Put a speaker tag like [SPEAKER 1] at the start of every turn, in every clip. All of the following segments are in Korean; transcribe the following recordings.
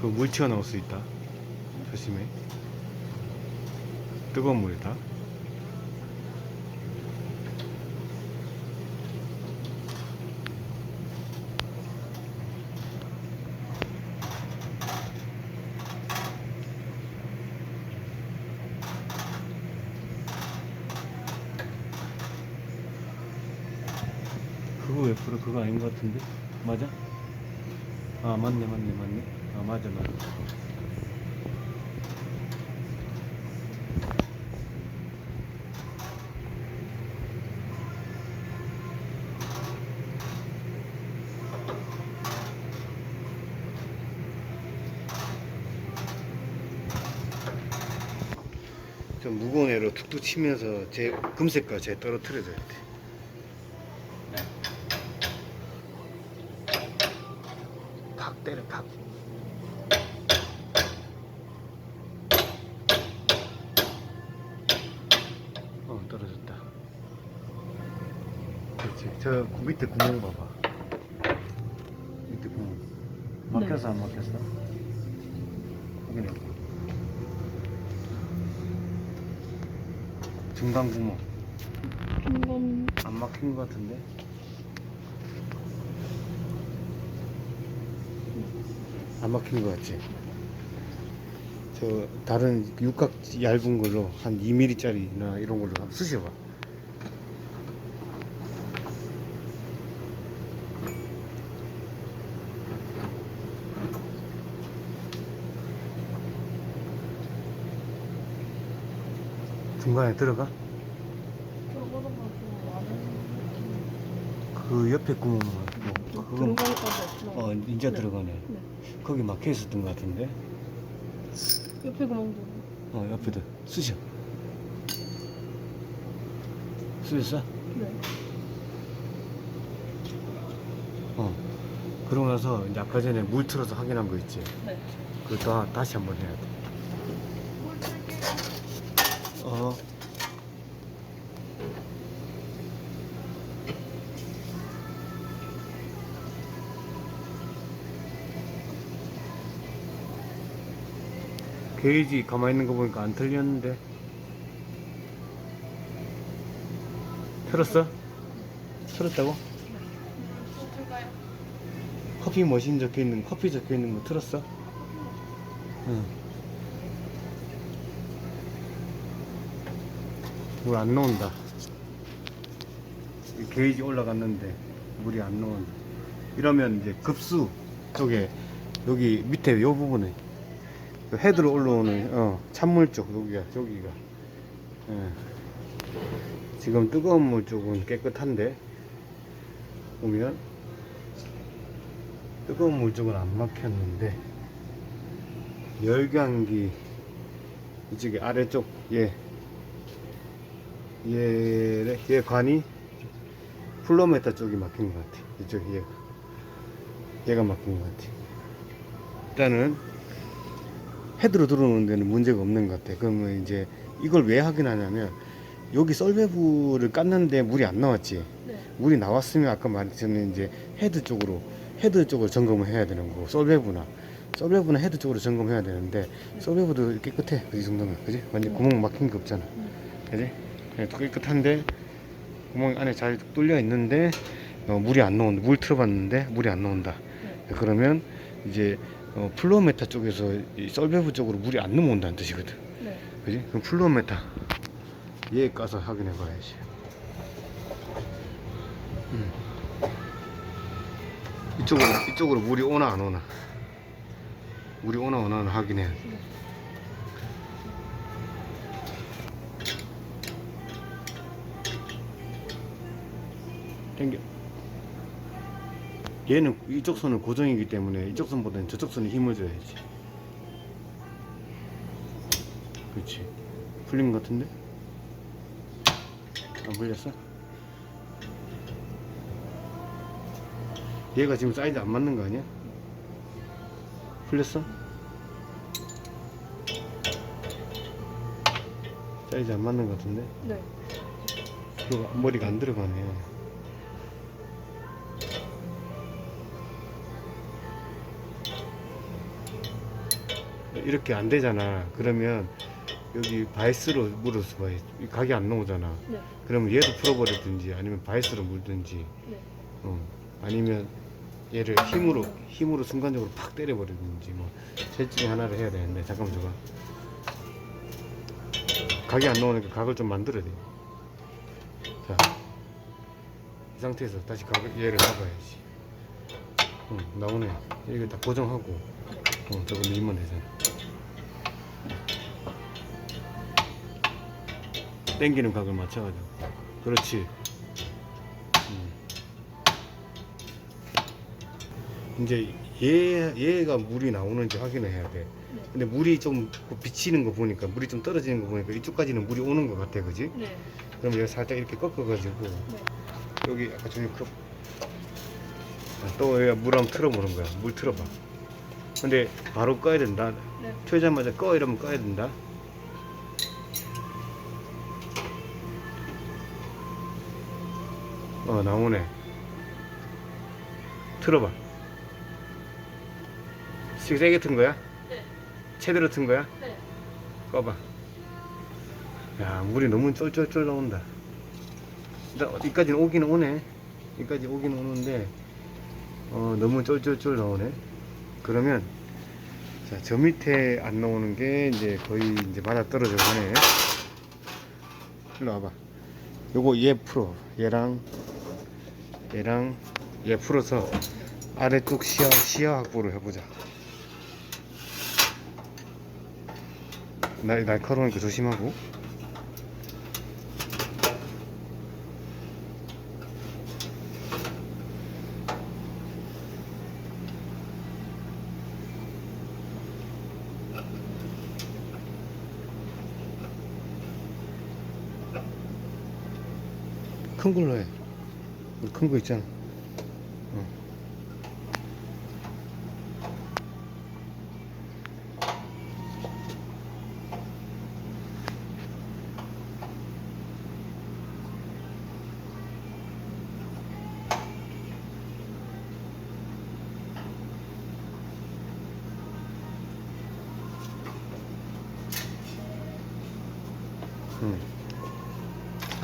[SPEAKER 1] 그물 튀어나올 수 있다. 조심해. 뜨거운 물이다. 그거 F로 그거 아닌 것 같은데? 맞아? 아 맞네 맞네 맞네 좀 무거운 애로 툭툭 치면서 제 금색과 제 떨어뜨려줘야 돼 팍 때려 팍 어, 떨어졌다. 그렇지. 저 구- 밑에 구멍 봐봐. 밑에 구멍. 막혔어, 안 막혔어? 확인해봐. 중간 구멍.
[SPEAKER 2] 한번
[SPEAKER 1] 안 막힌 것 같은데? 안 막힌 것 같지? 저 다른 육각 얇은 걸로 한 2mm짜리나 이런 걸로 한번 쑤셔봐. 중간에 들어가? 그 옆에 구멍은 뭐 그건
[SPEAKER 2] 들어가기까지 없어.
[SPEAKER 1] 어 이제
[SPEAKER 2] 네.
[SPEAKER 1] 들어가네.
[SPEAKER 2] 네.
[SPEAKER 1] 거기 막혀 있었던 것 같은데.
[SPEAKER 2] 옆에 구멍도
[SPEAKER 1] 어 옆에도 쑤셔. 쑤셨어?
[SPEAKER 2] 네.
[SPEAKER 1] 어. 그러고 나서 이제 아까 전에 물 틀어서 확인한 거 있지.
[SPEAKER 2] 네.
[SPEAKER 1] 그거 다 다시 한번 해야 돼. 어. 게이지 가만히 있는 거 보니까 안 틀렸는데. 틀었어? 틀었다고? 커피 머신 적혀 있는 커피 적혀 있는 거 틀었어? 응. 물 안 나온다. 이 게이지 올라갔는데 물이 안 나온다. 이러면 이제 급수 쪽에 여기 밑에 요 부분에 그 헤드로 올라오는 어, 찬물 쪽 여기가 여기가. 예. 지금 뜨거운 물 쪽은 깨끗한데 보면 뜨거운 물 쪽은 안 막혔는데 열감기 이쪽에 아래쪽 얘, 얘, 얘 관이 플로메타 쪽이 막힌 것 같아. 이쪽 얘가 얘가 막힌 것 같아. 일단은 헤드로 들어오는 데는 문제가 없는 것 같아 그러면 이제 이걸 왜 확인하냐면 여기 썰배부를 깠는데 물이 안 나왔지.
[SPEAKER 2] 네.
[SPEAKER 1] 물이 나왔으면 아까 말했던 이제 헤드 쪽으로 헤드 쪽으로 점검을 해야 되는 거고 솔베브나. 솔베브는 헤드 쪽으로 점검해야 되는데 솔베브도 깨끗해 그 정도면. 그지? 완전 구멍 막힌 게 없잖아. 그지? 네, 깨끗한데 구멍 안에 잘 뚫려 있는데 어, 물이 안 나온다 물 틀어봤는데 물이 안 나온다.
[SPEAKER 2] 네.
[SPEAKER 1] 그러면 이제 어, 플로메타 쪽에서 이 솔베브 쪽으로 물이 안 넘어온다는 뜻이거든.
[SPEAKER 2] 네.
[SPEAKER 1] 그지? 그럼 플로메타. 얘 까서 확인해 봐야지. 음. 이쪽으로 이쪽으로 물이 오나 안 오나? 물이 오나 안 오나 확인해. 당겨 얘는 이쪽 손은 고정이기 때문에 이쪽 손보다는 저쪽 손에 힘을 줘야지 그렇지 풀린 것 같은데 안 풀렸어? 얘가 지금 사이즈 안 맞는 거 아니야? 풀렸어? 사이즈 안 맞는 것 같은데?
[SPEAKER 2] 네.
[SPEAKER 1] 머리가 안 들어가네. 이렇게 안 되잖아. 그러면 여기 바이스로 물어서 이 각이 안 나오잖아.
[SPEAKER 2] 네.
[SPEAKER 1] 그러면 얘도 풀어버리든지 아니면 바이스로 물든지
[SPEAKER 2] 네.
[SPEAKER 1] 어, 아니면 얘를 힘으로 힘으로 순간적으로 팍 때려버리든지 뭐셋 중에 하나를 해야 되는데 잠깐만 줘봐. 각이 안 나오니까 각을 좀 만들어야 돼. 자, 이 상태에서 다시 각을 얘를 잡아야지. 응, 나오네. 이거 다 고정하고, 어, 저거 밀면 되잖아. 당기는 각을 맞춰가지고. 그렇지. 음. 이제 얘, 얘가 물이 나오는지 확인을 해야 돼. 근데 물이 좀 비치는 거 보니까 물이 좀 떨어지는 거 보니까 이쪽까지는 물이 오는 것 같아, 그지?
[SPEAKER 2] 네.
[SPEAKER 1] 그럼 여기 살짝 이렇게 꺾어가지고
[SPEAKER 2] 네.
[SPEAKER 1] 여기 아까 저기 컵. 아, 또 여기 물 한번 틀어보는 거야. 물 틀어봐. 근데 바로 꺼야 된다.
[SPEAKER 2] 네.
[SPEAKER 1] 켜자마자 꺼 이러면 꺼야 된다. 어 나오네. 틀어봐. 세- 세게 튼 거야?
[SPEAKER 2] 네.
[SPEAKER 1] 제대로 튼 거야?
[SPEAKER 2] 네.
[SPEAKER 1] 꺼봐. 야, 물이 너무 쫄쫄쫄 나온다. 일단 여기까지는 오긴 오네. 여기까지 오긴 오는데, 어, 너무 쫄쫄쫄 나오네. 그러면, 자, 저 밑에 안 나오는 게 이제 거의 이제 맞아 떨어져 가네. 일로 와봐. 요거 얘 풀어. 얘랑, 얘랑 얘 풀어서 아래쪽 시야, 시야 확보를 해보자. 날, 날카로우니까 조심하고. 큰 걸로 해. 큰 거 있잖아.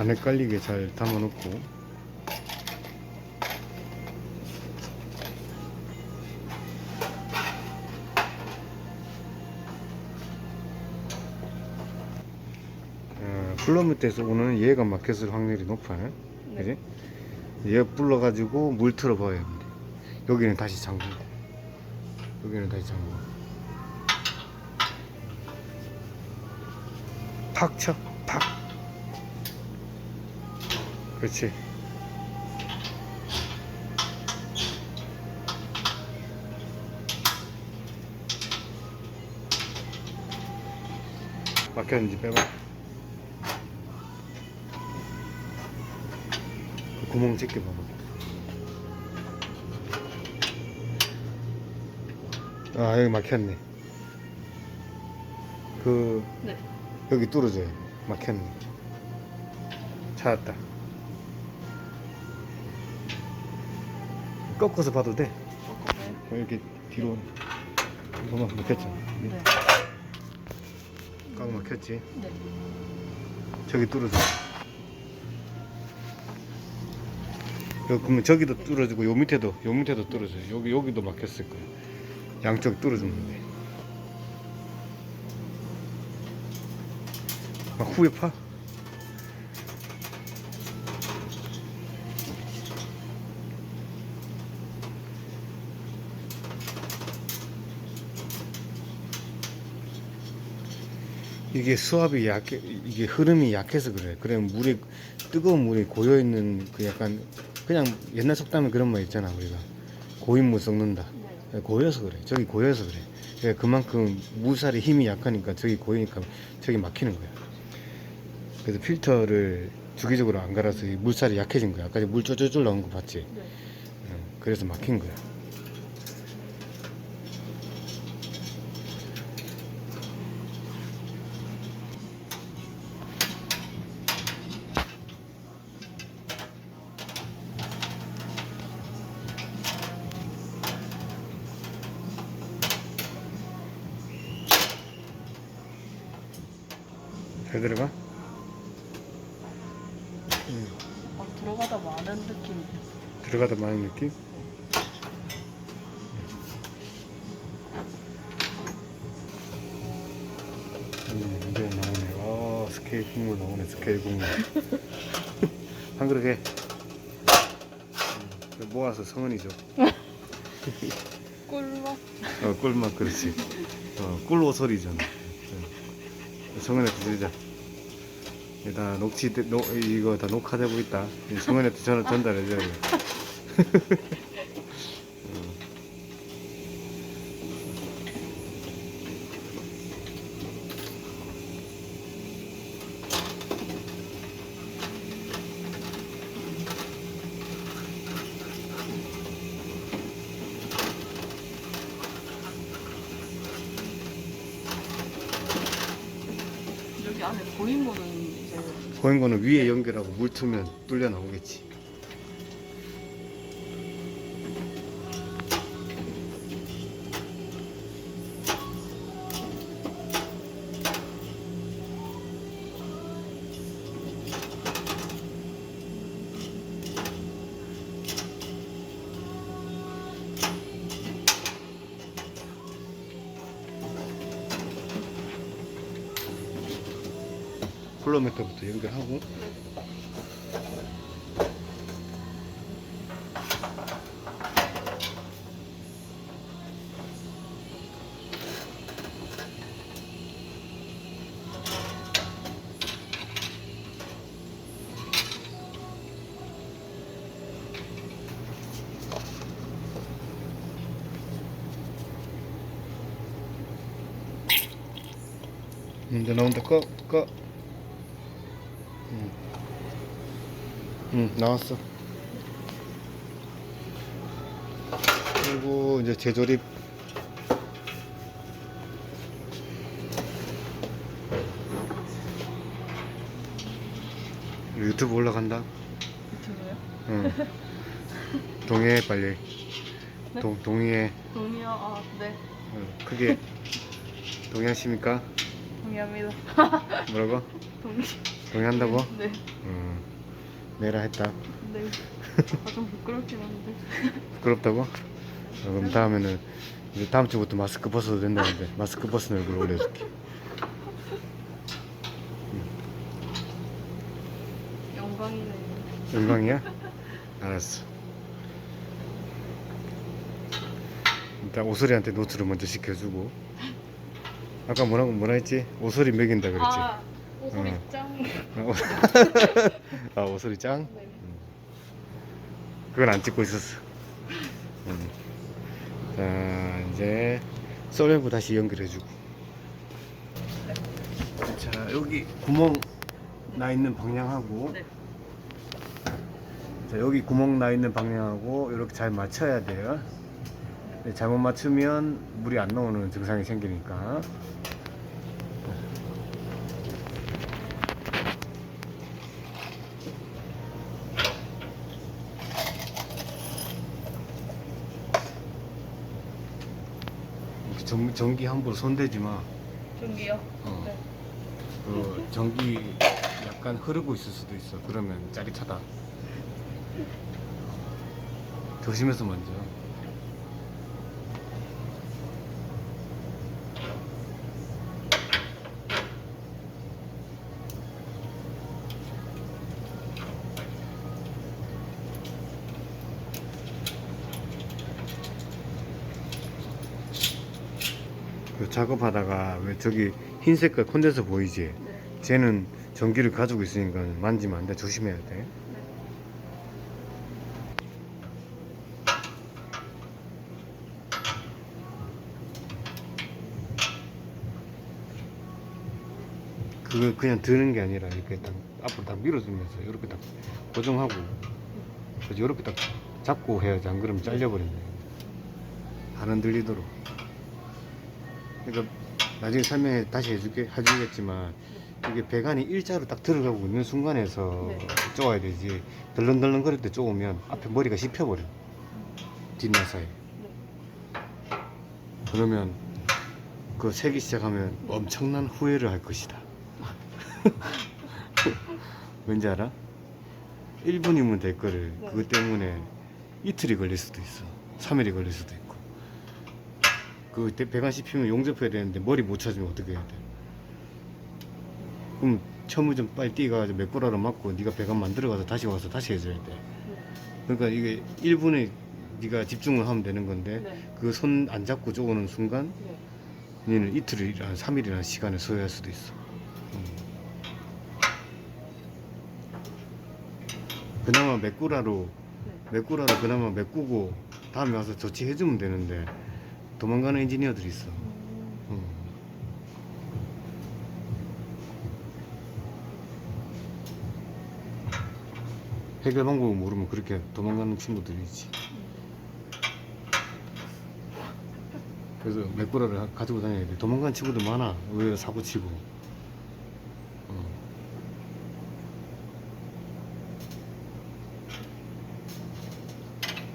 [SPEAKER 1] 안 헷갈리게 잘 담아놓고. 어, 플러 밑에서 오는 얘가 막혔을 확률이 높아요.
[SPEAKER 2] 네.
[SPEAKER 1] 그지? 얘 불러가지고 물 틀어봐야 돼 여기는 다시 잠그고. 여기는 다시 잠그고. 팍 쳐, 팍 그렇지. 막혔는지 빼봐. 그 구멍 찍게 봐봐. 아 여기 막혔네. 그
[SPEAKER 2] 네.
[SPEAKER 1] 여기 뚫어져요. 막혔네. 찾았다 꺾어서 봐도 돼.
[SPEAKER 2] 네.
[SPEAKER 1] 이렇게 뒤로 이거만 막혔잖아
[SPEAKER 2] 네.
[SPEAKER 1] 꽉 막혔지.
[SPEAKER 2] 네.
[SPEAKER 1] 저기 뚫어져 요, 그러면 저기도 뚫어지고 요 밑에도 요 밑에도 뚫어져요. 여기 여기도 막혔을 거야 양쪽 뚫어주는데 막 후에 파 이게 수압이 약해 이게 흐름이 약해서 그래. 그래 물이 뜨거운 물이 고여 있는 그 약간 그냥 옛날 속담에 그런 말 있잖아 우리가. 고인 못 썩는다.
[SPEAKER 2] 네.
[SPEAKER 1] 고여서 그래. 저기 고여서 그래. 그러니까 그만큼 물살이 힘이 약하니까 저기 고이니까 저기 막히는 거야. 그래서 필터를 주기적으로 안 갈아서 이 물살이 약해진 거야. 아까 물 쫄쫄쫄 나온 거 봤지?
[SPEAKER 2] 네.
[SPEAKER 1] 응, 그래서 막힌 거야 그대로 가?
[SPEAKER 2] 막 들어가다 마는 느낌이
[SPEAKER 1] 들어가다 마는 느낌? 음, 이제 나오네. 어, 스케일 국물 나오네, 스케일 국물. 한 그릇 해. 음, 모아서 성은이죠.
[SPEAKER 2] 꿀맛
[SPEAKER 1] 어, 꿀맛, 그렇지. 어, 꿀오소리잖아. 어. 성은이한테 드리자. 이다 녹취, 노, 이거 다 녹화되고 있다. 이 성은이한테 전화 전달해 줘야 돼.
[SPEAKER 2] 여기 안에 이제
[SPEAKER 1] 보인 거는 위에 연결하고 물 트면 뚫려 나오겠지. 플로메터부터 연결하고 나왔어 그리고 이제 재조립 유튜브 올라간다
[SPEAKER 2] 유튜브요?
[SPEAKER 1] 응 동의해 빨리
[SPEAKER 2] 네?
[SPEAKER 1] 동, 동의해
[SPEAKER 2] 동의요? 아, 네.
[SPEAKER 1] 응, 크게 동의하십니까?
[SPEAKER 2] 동의합니다.
[SPEAKER 1] 뭐라고?
[SPEAKER 2] 동의.
[SPEAKER 1] 동의한다고?
[SPEAKER 2] 네.
[SPEAKER 1] 응 내라 했다
[SPEAKER 2] 네. 아, 좀 부끄럽긴 한데.
[SPEAKER 1] 부끄럽다고? 어, 그럼 다음에는 이제 다음 주부터 마스크 벗어도 된다는데 마스크 벗은 얼굴 올려줄게.
[SPEAKER 2] 영광이네.
[SPEAKER 1] 영광이야? 알았어. 일단 오소리한테 노트를 먼저 시켜주고. 아까 뭐라고 뭐라 했지? 오소리 먹인다 그랬지?
[SPEAKER 2] 아, 오소리
[SPEAKER 1] 응.
[SPEAKER 2] 짱.
[SPEAKER 1] 아, 오- 아 오소리 짱?
[SPEAKER 2] 네.
[SPEAKER 1] 그건 안 찍고 있었어. 음. 자 이제 솔밸브 다시 연결해주고. 자 여기 구멍 나 있는 방향하고
[SPEAKER 2] 네.
[SPEAKER 1] 자 여기 구멍 나 있는 방향하고 이렇게 잘 맞춰야 돼요. 네, 잘못 맞추면 물이 안 나오는 증상이 생기니까. 전, 전기 함부로 손대지 마.
[SPEAKER 2] 전기요?
[SPEAKER 1] 어.
[SPEAKER 2] 네.
[SPEAKER 1] 그 전기 약간 흐르고 있을 수도 있어. 그러면 짜릿하다. 조심해서 만져. 그 작업하다가 왜 저기 흰 색깔 콘덴서 보이지?
[SPEAKER 2] 네.
[SPEAKER 1] 쟤는 전기를 가지고 있으니까 만지면 안 돼. 조심해야 돼. 그거 그냥 드는 게 아니라 이렇게 딱 앞으로 딱 밀어주면서 이렇게 딱 고정하고 그래서 이렇게 딱 잡고 해야지 안 그러면 잘려버린다. 안 흔들리도록. 그러니까 나중에 설명해 다시 해줄게 해주겠지만 이게 배관이 일자로 딱 들어가고 있는 순간에서
[SPEAKER 2] 네.
[SPEAKER 1] 쪼아야 되지 덜렁덜렁 거릴 때 쪼으면 앞에 머리가 씹혀버려 뒷나사에
[SPEAKER 2] 네.
[SPEAKER 1] 그러면 그 세기 시작하면 엄청난 후회를 할 것이다 왠지 알아? 1분이면 될 거를
[SPEAKER 2] 네.
[SPEAKER 1] 그것 때문에 이틀이 걸릴 수도 있어 3일이 걸릴 수도 있고 그 대- 배관 씹히면 용접해야 되는데 머리 못 찾으면 어떻게 해야 돼 그럼 처음에 좀 빨리 뛰어가지고 메꾸라로 맞고 네가 배관 만들어가서 다시 와서 다시 해줘야 돼 그러니까 이게 1분에 네가 집중을 하면 되는 건데
[SPEAKER 2] 네.
[SPEAKER 1] 그 손 안 잡고 쪼오는 순간
[SPEAKER 2] 네.
[SPEAKER 1] 얘는 이틀이나 3일이나 시간을 소요할 수도 있어. 음. 그나마 메꾸라로
[SPEAKER 2] 네.
[SPEAKER 1] 메꾸라로 그나마 메꾸고 다음에 와서 조치해주면 되는데 도망가는 엔지니어들이 있어.
[SPEAKER 2] 음.
[SPEAKER 1] 음. 해결 방법을 모르면 그렇게 도망가는 친구들이 있지. 그래서 가- 가지고 다녀야 돼. 도망가는 친구들 많아. 의외로 사고 치고. 어.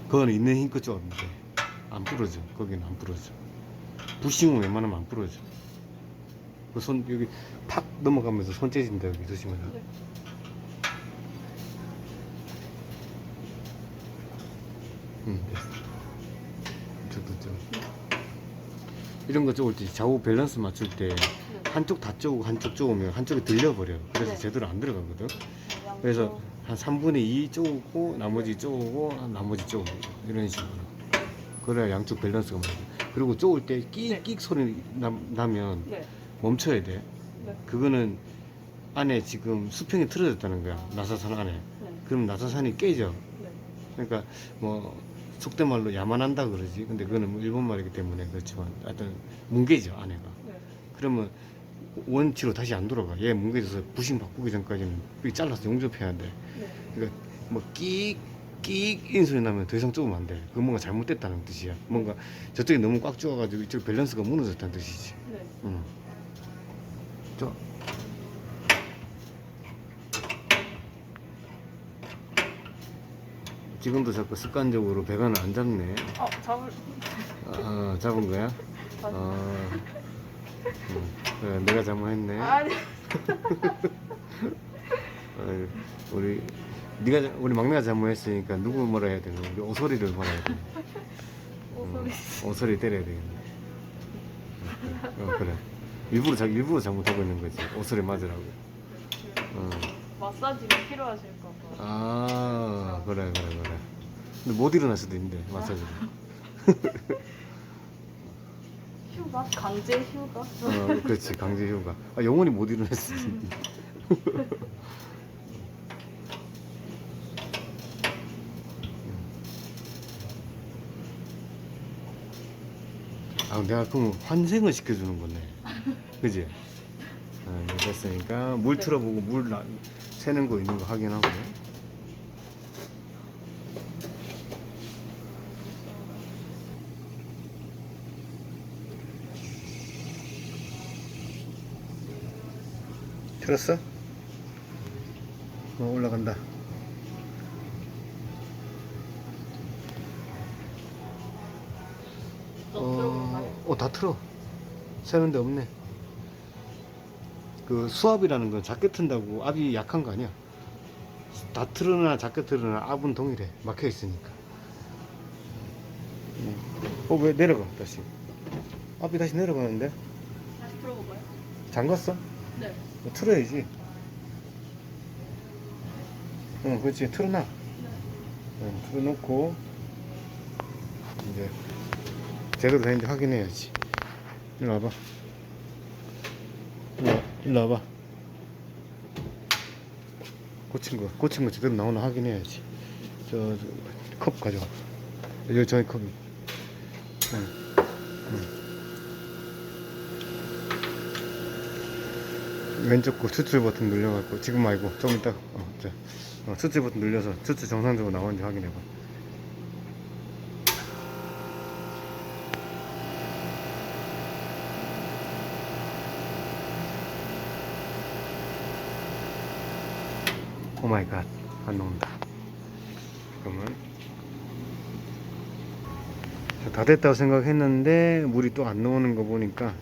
[SPEAKER 1] 그거는 있는 힘껏 쪼면 돼. 안 부러져. 거기는 안 부러져. 부싱은 웬만하면 안 부러져. 그 손 여기 탁 넘어가면서 손 째진다 여기 조심해라.
[SPEAKER 2] 네.
[SPEAKER 1] 응 됐어. 저도 좀 이런 거 쪼을 때 좌우 밸런스 맞출 때
[SPEAKER 2] 네.
[SPEAKER 1] 한쪽 다 쪼고 한쪽 쪼으면 한쪽이 들려버려. 그래서
[SPEAKER 2] 네.
[SPEAKER 1] 제대로 안 들어가거든.
[SPEAKER 2] 양쪽.
[SPEAKER 1] 그래서 한 3분의 2 쪼고 나머지 쪼고 나머지 쪼고 이런 식으로 그래야 양쪽 밸런스가 맞아 그리고 쪼을 때 끽 끽 소리 나, 나면
[SPEAKER 2] 네.
[SPEAKER 1] 멈춰야 돼
[SPEAKER 2] 네.
[SPEAKER 1] 그거는 안에 지금 수평이 틀어졌다는 거야 나사산 안에
[SPEAKER 2] 네.
[SPEAKER 1] 그럼 나사산이 깨져
[SPEAKER 2] 네.
[SPEAKER 1] 그러니까 뭐 속된 말로 야만한다 그러지 근데 그거는 뭐 일본 말이기 때문에 그렇지만 하여튼 뭉개져 안에가
[SPEAKER 2] 네.
[SPEAKER 1] 그러면 원치로 다시 안 돌아가 얘 뭉개져서 부싱 바꾸기 전까지는 이 잘라서 용접해야 돼
[SPEAKER 2] 네.
[SPEAKER 1] 그러니까 뭐 끼익 끼익 이런 소리 나면 더 이상 쪼으면 안 돼. 그 뭔가 잘못됐다는 뜻이야. 뭔가 저쪽이 너무 꽉 쪼아가지고 이쪽 밸런스가 무너졌다는 뜻이지.
[SPEAKER 2] 네.
[SPEAKER 1] 응. 쪼. 지금도 자꾸 습관적으로 배관을 안 잡네.
[SPEAKER 2] 어, 잡을.
[SPEAKER 1] 아, 잡은 거야? 아, 응. 그래, 내가 잘못했네.
[SPEAKER 2] 아니.
[SPEAKER 1] 아유, 우리 네가 자- 우리 막내가 잘못했으니까 누구 뭐라 해야 되나? 우리 오소리를 말아야 돼.
[SPEAKER 2] 오소리.
[SPEAKER 1] 어, 오소리 때려야 되겠네. 어, 그래. 일부러 자 일부러 잘못하고 있는 거지. 오소리 맞으라고. 어.
[SPEAKER 2] 마사지가 필요하실까 봐.
[SPEAKER 1] 아 그래 그래 그래. 근데 못 일어날 수도 있는데 마사지.
[SPEAKER 2] 휴가? 강제 휴가?
[SPEAKER 1] 어, 그렇지 강제 휴가. 아, 영원히 못 일어날 수도 있는데. 아, 내가 그럼 환생을 시켜주는 거네. 그지? 아, 네, 됐으니까 물
[SPEAKER 2] 네.
[SPEAKER 1] 틀어보고 물 나, 새는 거 있는 거 확인하고. 틀었어? 어, 올라간다. 다 틀어. 새는데 없네. 그 수압이라는 건 작게 튼다고 압이 약한 거 아니야. 다 틀으나 작게 틀으나 압은 동일해. 막혀 있으니까. 어, 왜 내려가, 다시? 압이 다시 내려가는데?
[SPEAKER 2] 다시 들어볼까요?
[SPEAKER 1] 잠갔어?
[SPEAKER 2] 네.
[SPEAKER 1] 뭐 틀어야지. 응, 그렇지. 틀어놔. 응, 틀어놓고, 이제, 제대로 되는지 확인해야지. 일로 와봐. 일로, 와- 일로 와봐. 고친 거, 고친 거 제대로 나오나 확인해야지. 저, 저, 컵 가져와. 여기 저기 컵이. 응. 왼쪽 거 추출 버튼 눌려갖고 지금 말고 좀 이따 어, 자, 어, 추출 버튼 눌려서 추출 정상적으로 나오는지 확인해봐 오 마이 갓 안 나온다. 그러면 자, 다 됐다고 생각했는데 물이 또 안 나오는 거 보니까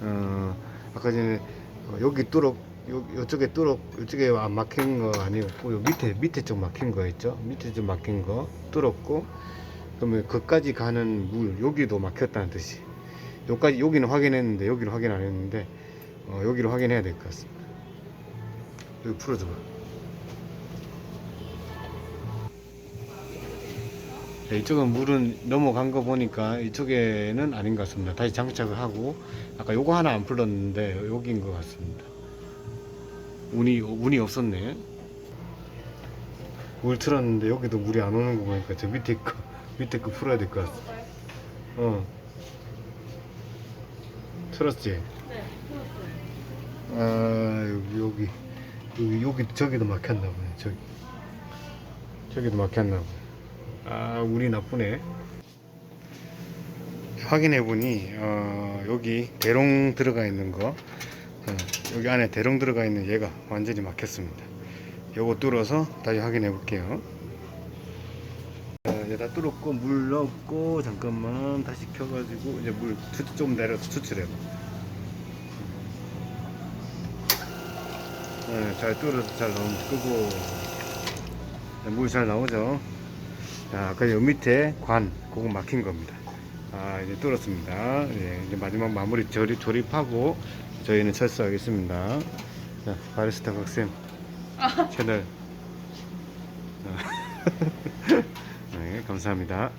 [SPEAKER 1] 어, 아까 전에 어, 여기 뚫어 요, 요쪽에 뚫어 요쪽에 안 막힌 거 아니고 요 밑에 밑에 쪽 막힌 거 있죠? 밑에 좀 막힌 거 뚫었고 그러면 거기까지 가는 물 여기도 막혔다는 뜻이. 여기까지 여기는 확인했는데 여기는 확인 안 했는데 어, 여기를 확인해야 될 것 같습니다. 여기 풀어줘봐 이쪽은 물은 넘어간 거 보니까 이쪽에는 아닌 것 같습니다 다시 장착을 하고 아까 요거 하나 안 풀었는데 여기인 것 같습니다 운이 운이 없었네. 물 틀었는데 여기도 물이 안 오는 거 보니까 저 밑에 거 밑에 거 풀어야 될 것 같아. 어. 틀었지.
[SPEAKER 2] 네.
[SPEAKER 1] 아 여기 여기 여기 여기 저기도 막혔나 보네. 저기 저기도 막혔나 보네. 아 운이 나쁘네. 확인해 보니 어, 여기 대롱 들어가 있는 거 어, 여기 안에 대롱 들어가 있는 얘가 완전히 막혔습니다. 요거 뚫어서 다시 확인해 볼게요. 자, 이제 다 뚫었고 물 넣었고 잠깐만 다시 켜가지고 이제 물 좀 내려서 추출해 봐. 네, 잘 뚫어서 잘 나오면 끄고 물잘 나오죠. 자, 아까 요 밑에 관 그거 막힌 겁니다. 아 이제 뚫었습니다. 예, 이제 마지막 마무리 조립, 조립하고 저희는 철수하겠습니다. 자, 바리스타 박쌤 채널. 아. 네, 감사합니다.